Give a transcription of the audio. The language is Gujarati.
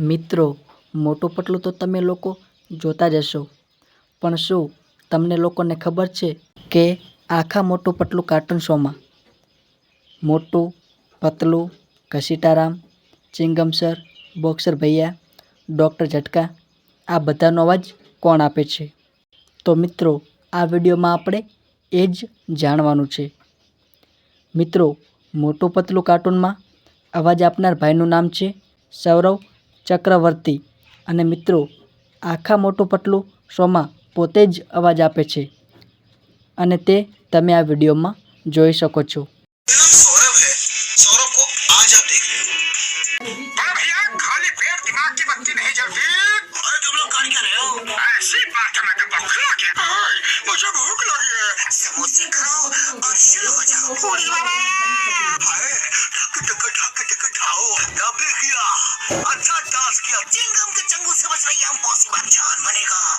મિત્રો, મોટું પતલું તો તમે લોકો જોતા જ હશો. પણ શું તમને લોકોને ખબર છે કે આખા મોટું પતલું કાર્ટૂન શોમાં? Motu Patlu Ghasitaram chewing gum sir boxer ભૈયા, ડૉક્ટર ઝટકા, આ બધાનો અવાજ કોણ આપે છે? તો મિત્રો, આ વિડીયોમાં આપણે એ જ જાણવાનું છે. મિત્રો, મોટું પતલું કાર્ટૂનમાં અવાજ આપનાર ભાઈનું નામ છે સૌરવ ચક્રવર્તી અને મિત્રો આખા મોટું પતલું શોમાં પોતે જ અવાજ આપે છે અને તે તમે આ વિડીયોમાં જોઈ શકો છો मेरा नाम सौरभ है सौरभ को आज आप देख रहे हो बड़ा भैया खाली पेट दिमाग की बत्ती नहीं जलती अरे तुम लोग कर क्या रहे हो ऐसी बात है मैं तो बौखला गया हाय, मुझे भूख लगी है समोसे खाओ और शुरू हो जाओ पूरी वाला हाय टक टक टक टक ठाओ क्या भी किया अच्छा સમજવા યમ પોસી બાપ જાન બનેગા